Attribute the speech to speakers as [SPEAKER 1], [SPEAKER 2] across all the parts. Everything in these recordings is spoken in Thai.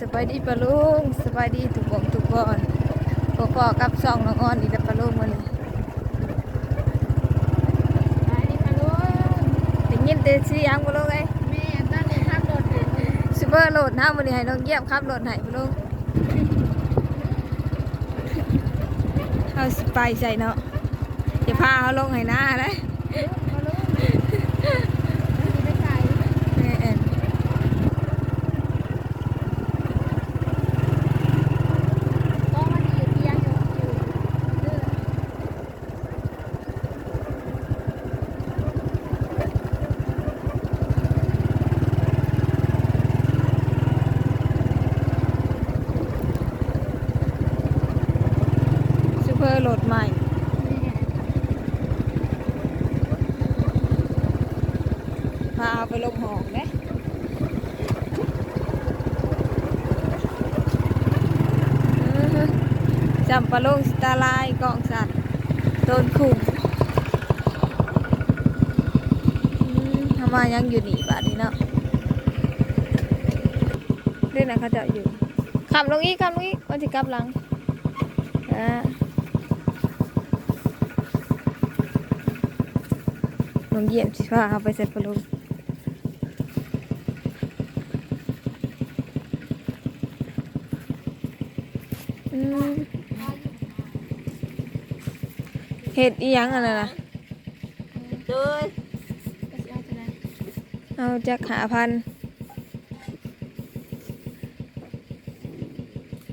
[SPEAKER 1] สบายดีปะลุงสบายดีทุกวงทุกคนพอพอกับซองน้องอ้อนอีกแล้วปะลุงมื้อนี้
[SPEAKER 2] ไปดิค่ะลูก
[SPEAKER 1] ได้ยินแต่เสียงปะลุงเอ้ย
[SPEAKER 2] แม่ตั้งในภาพรถเลย
[SPEAKER 1] ซูเปอร์โหลดเฮามื้อนี้ให้น้องเยี่ยมขับรถให้ปะลุงเฮาสิไปใส่เนาะอย่าพาเฮาลงให้หน้าเด้
[SPEAKER 2] มาลูกมันมีได้ไกล
[SPEAKER 1] แม่น
[SPEAKER 2] ก็มันอยู่เตียงอยู่อยู่เด้อ
[SPEAKER 1] ซูเปอร์โหลดใหม่
[SPEAKER 2] แม่
[SPEAKER 1] พาเอาไปลงหองเด้อื้อหือ จำปะลงสตาลายกองสัตว์ต้นคุมทำไมยังอยู่นี่บาดนี้เนาะเล่นนะเขาจะอยู่ขับลงอีกขับลงอีกวันที่กลับหลังอ่าลงเยี่ยมสิพาเอาไปเสร็จปะลงอืม เห็ดอีหยังอะไรนะ
[SPEAKER 3] เด้ย
[SPEAKER 2] ก็สิเอาจะได้
[SPEAKER 1] เอาจากหาพัน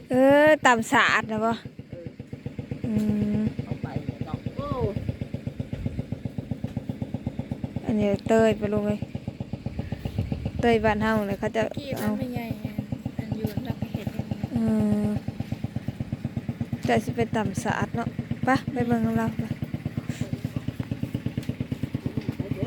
[SPEAKER 1] เออต่ำสาดนะปะอืม
[SPEAKER 3] เอาไปดอกโอ้
[SPEAKER 1] อันนี้เตยไปลงเลยเตยบ้านเฮาเลยเขาจะ
[SPEAKER 2] กี่มั
[SPEAKER 1] เอา
[SPEAKER 2] นไม่ใหญ่ไงอันอยู่รับเห็ดอย่างนี้
[SPEAKER 1] เออแต่สิเป็นต่ำสาดเนาะไปะไปเบิ่งของเราไป า
[SPEAKER 3] น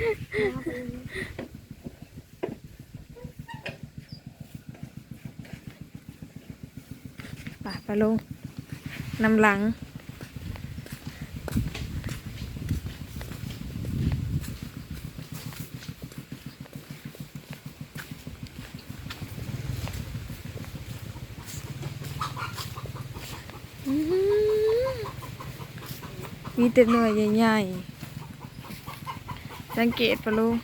[SPEAKER 1] บัดนี้เนาะไปไปลงนำหลังมีแต่หน่วยใหญ่ๆ สังเกตปะลุง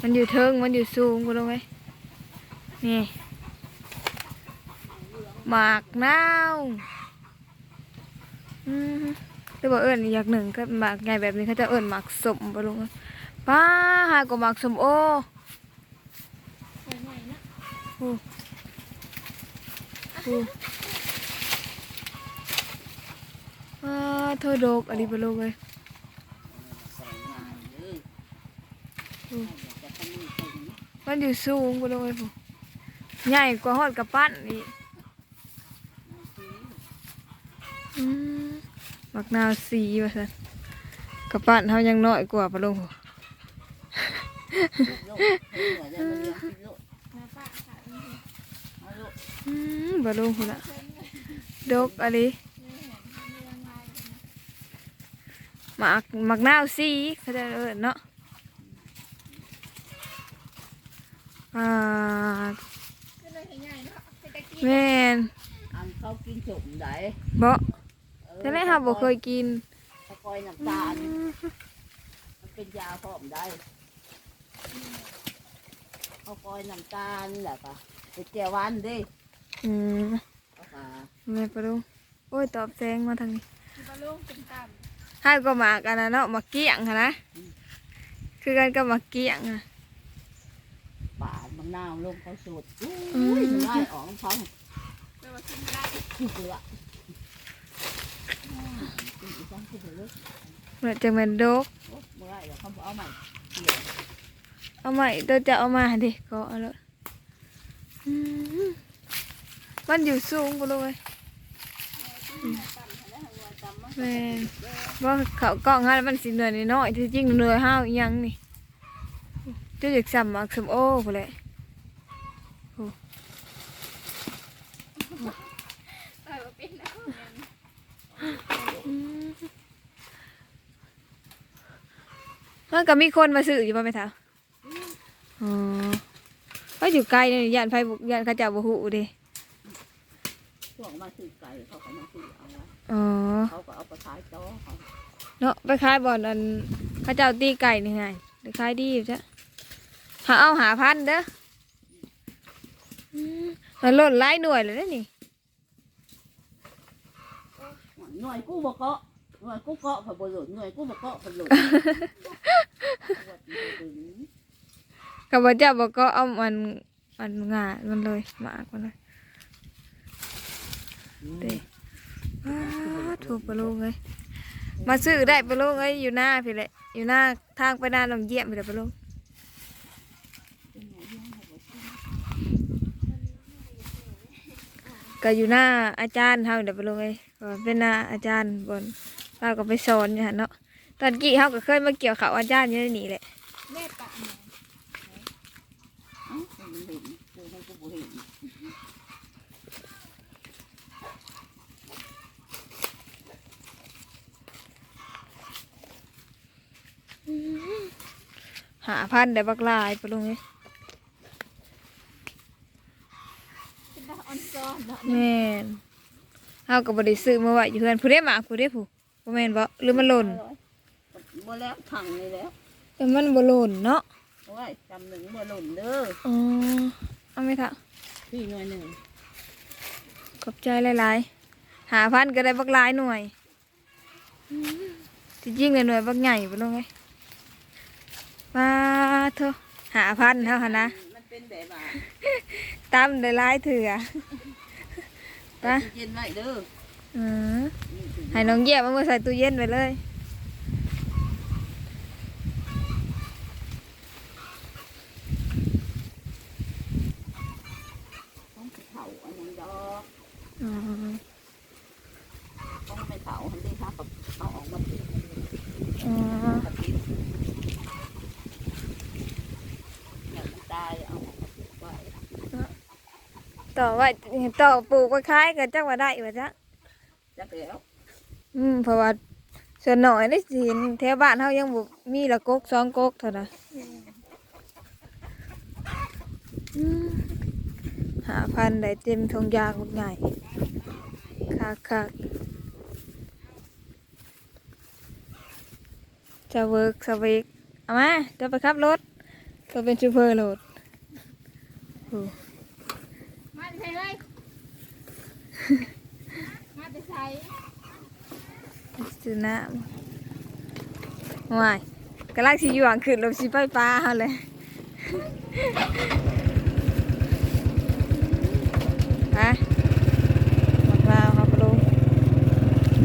[SPEAKER 1] มันอยู่เทิงมันอยู่สูงปะลุงไงนี่หมากนาวอืมแต่ว่าเอิญอยากหนึ่งก็หมากไงแบบนี้เขาจะเอิญหมากสมปะลุงป้าหากว่าหมากสมโอ
[SPEAKER 2] สวยใหญ่นะ
[SPEAKER 1] โอ้โอ้อ่าเธอโดกอะไรปะลุงเลย
[SPEAKER 3] ใส่งานเด้อจะทำมือตรง
[SPEAKER 1] มันอยู่สูงปะลุงเลยผมใหญ่กว่าหอดกระปั้นอีกมักนาวสีว่าสันกระปั้นเขายังน้อยกว่าปะลุงผม
[SPEAKER 3] ลูกโลกเฮ้ยอย่าลี้ยงพี่โลก
[SPEAKER 2] มาป้าค่ะนี่
[SPEAKER 3] เอาลูก
[SPEAKER 1] อืมปลุงคุณอะดกอะไรหมักหมักนาวสีเขาจะเอิญเนาะ อ่า
[SPEAKER 2] ก็เลยเห็นใหญ่เนาะเป็นตะกี้
[SPEAKER 1] แม่น
[SPEAKER 3] อันเขากินสมได้
[SPEAKER 1] บ่
[SPEAKER 3] เออ
[SPEAKER 1] แต่แม่ค่ะบ่เคยกิน
[SPEAKER 3] ตะกอยน้ำตาลมันเป็นยาพร้อมได้เขากอยน้ำตาลแหละก็เป็นแก้วหวานเด้
[SPEAKER 1] อืม
[SPEAKER 3] เอาค่ะ
[SPEAKER 1] แม่ปะลุงโอ้ยตอบแซงมาทางนี้
[SPEAKER 2] ที่ปลาลูกเป็นต่
[SPEAKER 1] ให้ก็หมากอันนั้นเนาะหมากเกี้ยงค่ะนะคือกันกับหมากเกี้ยงอะ
[SPEAKER 3] ป่า บางนาวลงเขาสูดอุ้
[SPEAKER 1] อืม
[SPEAKER 3] ยมันไล่ออกของเขาำ
[SPEAKER 2] แปลว่ากินไม่ได้
[SPEAKER 3] ขี้เกลือกินอีกครั้งขี้เกลือ
[SPEAKER 1] เมื่อจะเป็นโดก
[SPEAKER 3] โอ๊ะเมื่อไหรเดี๋ยวเขาบอกเอาใหม่เกี่ยว
[SPEAKER 1] เอาใหม่ตัวจะเอามาดิก็เอาเลยอืมมันอยู่สูงบ่ลูกเอ้ยแม่นว่าเขากล้องให้มันสิเหนื่อยน้อยๆที่จริงเหนื่อยห้าวอีหยังนี่จะอยากซ้ำมักสมโอพุ่นแหละ
[SPEAKER 2] เออเป็นแล้ว
[SPEAKER 1] อืม มันก็มีคนมาซื้ออยู่ป่ะแม่ท้าอ๋อก็อยู่ไกลเนี่ยย่านไฟบุกย่านเขาเจ้าบ่ฮู้เด้
[SPEAKER 3] พวกมาซื้อไก่เขาก็มาซื้อเอาไว้
[SPEAKER 1] อ๋อ
[SPEAKER 3] เขาก็เอาไปขายต่อเขา
[SPEAKER 1] เนาะไปขายบ่อนอันเขาเจ้าตีไก่นี่ไงไปขายดีอยู่จ้ะหาเอาหาพันเด้ออืมมันลดหลายหน่วยเลยเด้อนี่
[SPEAKER 3] หน่วยกู้บ่เกาะหน่วยกู้เกาะผัดบ่หลุดหน่วยกู้บ่เกาะผัดหลุด
[SPEAKER 1] กับว่าเจ้าบอกก็เอามันมันงามันเลยหมากมันเลยเด้อ้าถูกปะลุงเลยมาซื้อได้ปะลุงเอ้ยอยู่หน้าพี่แหละอยู่หน้าทางไปหน้าลำเยี่ยมพี่แหละปะลุงก็อยู่หน้าอาจารย์เฮาเดี๋ยวปะลุงเอ้ยก็เป็นหน้าอาจารย์บนเราก็ไปสอนอยู่หั่นเนาะ ตอนกี้เฮาก็เคยมาเกี่ยวเขาวอาจารย์อยู่ในนี่แหละ
[SPEAKER 2] แม่ปะหน่ย
[SPEAKER 3] เอ้ามันเห็นกูให้กูบ่เห็น
[SPEAKER 1] หาพันได้บักลายปะลุงเอ้ย
[SPEAKER 2] เป็นดอกออนซอนเนาะ
[SPEAKER 1] แม่นเฮาก็บ่ได้ซื้อมาไว้อยู่เพื่อนผู้ใดหมากผู้ใดผู้บ่แม่นบ่หรือมันหล่น
[SPEAKER 3] บ่แล้วถังเลยแล้ว
[SPEAKER 1] แต่มันบ่หล่นเนาะ
[SPEAKER 3] โอ้ยจำหนึ่งบ่หล่นเด้อ
[SPEAKER 1] อ๋อเอาไหมคะ
[SPEAKER 3] พี่หน่วยหนึ่ง
[SPEAKER 1] ขอบใจหลายๆหาพันก็ได้บักหลายหน่วยอืมที่จริงเลยหน่วยบักใหญ่บ่ลงไงมาเถอะหาพันเท่าหันนะ
[SPEAKER 3] มันเป็นแบบว่า
[SPEAKER 1] ตามได้หลายเถื่อไป
[SPEAKER 3] ตู้เย็นไว้เด้อ
[SPEAKER 1] อือ
[SPEAKER 3] นี่ตู้
[SPEAKER 1] ให้น้องเยี่ยมเอามาใส่ตู้เย็นไปเลย
[SPEAKER 3] ต้องเผาอันนั้นดอก
[SPEAKER 1] อ๋อ
[SPEAKER 3] ต้องไปเผาให้ได้ครับเอาออกมาปิด
[SPEAKER 1] อ๋อ
[SPEAKER 3] มาปิดอย่างมันตายเอาออกมาปิดไว้
[SPEAKER 1] ต่อไว้ต่อปลูกไว้คล้ายกับจักว่าได้ว่าจ๊ะ
[SPEAKER 3] จักแล้ว
[SPEAKER 1] อืมเพราะว่าส่วนหน่อยได้สิเห็นแถวบ้านเฮายังบ่มีละกกสองกกเท่านั้นอืมหาพันได้เต็มทงยางใหญ่ คักคักจะเวิร์กสวิกเอามาจะไปขับรถก็เป็นชูเปอร์โหลดโอ้
[SPEAKER 2] มาจะใช้เลยมาจะใช้
[SPEAKER 1] ซื้อน้ำว้ายกำลังสิอยู่หวังขึ้นลมสิไปปลาเฮาเลยฮะบักลาวครับลุง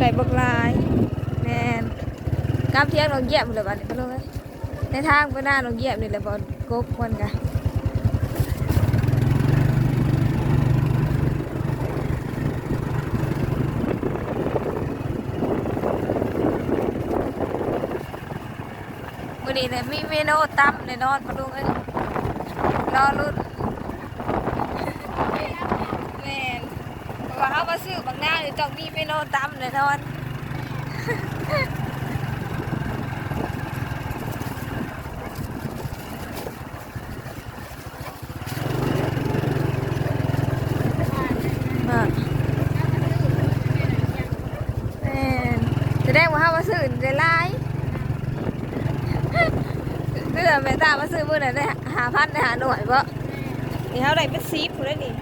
[SPEAKER 1] ไก่บักลายแมนกลับเที่ยงลงเยียมเลยบ้านนี้ปะลุงเอ้ยในทางไปหน้าลงเยียมนี่แหละบอลกกมันกะวันนี้เนี่ยมีเมนูตำในนอนปะลุงเอ้ยรอรุ่น แม่นเพราะว่าเขามาซื้อ บางหน้าหรือต้องมีเมนูตำเลยทอนอะแม่นแสดงว่าเขามาซื้อได้หลายเพื่อแม่ตามาซื้อมื้อนั้นได้หาพันได้หาหน่วยบ่นี่เขาได้เป็นซีฟผู้ได้นี่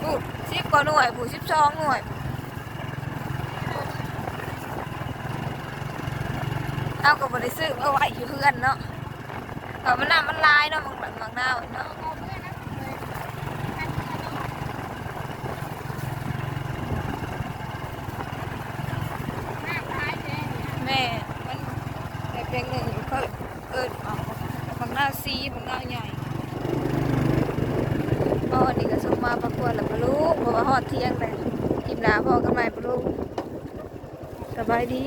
[SPEAKER 1] ผู้สิบก ว่าหน่วยผู้สิบสองหน่วยเอาก็บริซื้อเอาไว้อยู่เพื่อนเนาะแต่มันน้ำมันลายเนาะบางหลังบางหน้าเนาะแม่มันเด็กๆหนึ่งอยู่เขาเอิญเอาบางหน้าซีบางหน้าใหญ่พ่อนี่ก็ ประกวดแล้วปะลูกบอกว่าหอดเที่ยงเลยทิพนาพ่อกันใหม่ปะลูกสบายดี